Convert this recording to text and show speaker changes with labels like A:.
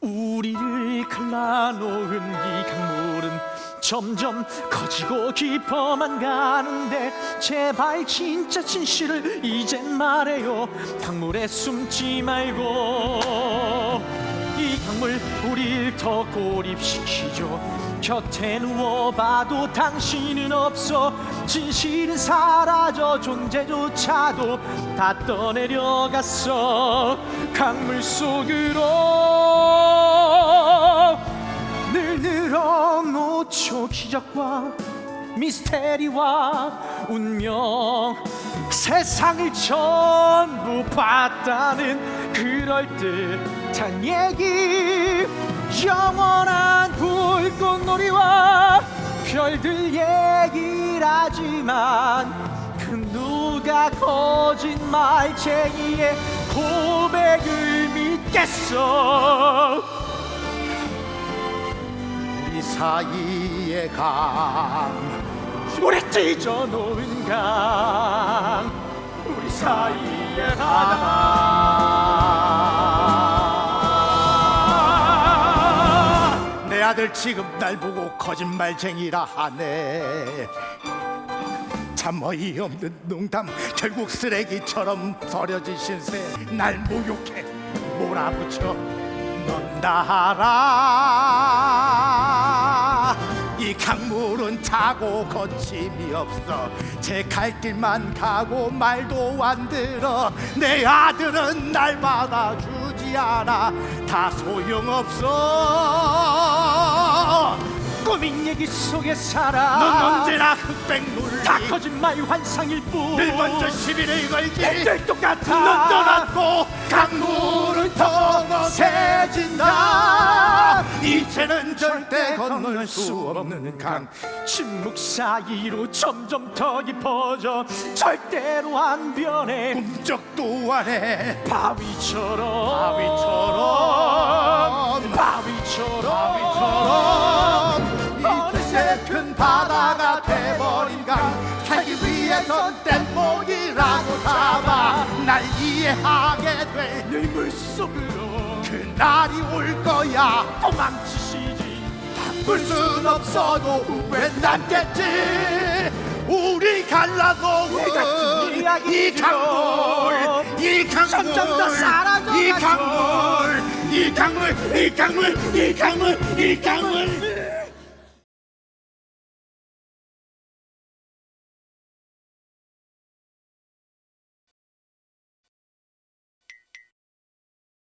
A: 우리를 갈라놓은 이 강물은 점점 커지고 깊어만 가는데 제발 진짜 진실을 이젠 말해요. 강물에 숨지 말고 이 강물 우릴 더 고립시키죠 곁에 누워봐도 당신은 없어. 진실은 사라져 존재조차도 다 떠내려갔어. 강물 속으로 늘 늘어놓죠. 기적과 미스테리와 운명. 세상을 전부 봤다는 그럴듯한 얘기 영원한 불꽃놀이와 별들 얘기를 하지만 그 누가 거짓말쟁이의 고백을 믿겠어?
B: 우리 사이의 강
A: 우리 찢어놓은 강 우리 사이의 바다
B: 내 아들 지금 날 보고 거짓말쟁이라 하네. 참 어이없는 농담 결국 쓰레기처럼 버려진 신세 날 모욕해 몰아붙여 넌다 알아 이 강물은 차고 거침이 없어. 제 갈 길만 가고 말도 안 들어. 내 아들은 날 받아주지 않아. 다 소용없어
A: 꾸민 얘기 속에
B: 넌
A: 살아.
B: 언제나 흑백물
A: 다 거짓말 환상일 뿐.
B: 늘 먼저 시비를 걸기.
A: 늘 똑같아.
B: 넌 떠났고 강물은 더 거세진다. 이제는 절대 건널 수 없는 강.
A: 침묵 사이로 점점 더 깊어져 절대로 안 변해.
B: 꿈쩍도 안해.
A: 바위처럼.
B: 바위처럼.
A: 바위처럼
B: 바다가 돼버린 강 살기 위해선 뗏목이라고 잡아 날 이해하게
A: 될내 물속으로
B: 그날이 올 거야.
A: 도망치시지.
B: 바꿀 순 없어도 후회는 남겠지. 우리 갈라놓은 이. 강물 이 강물. 이 강물 이 강물 이 강물 이 강물 이 강물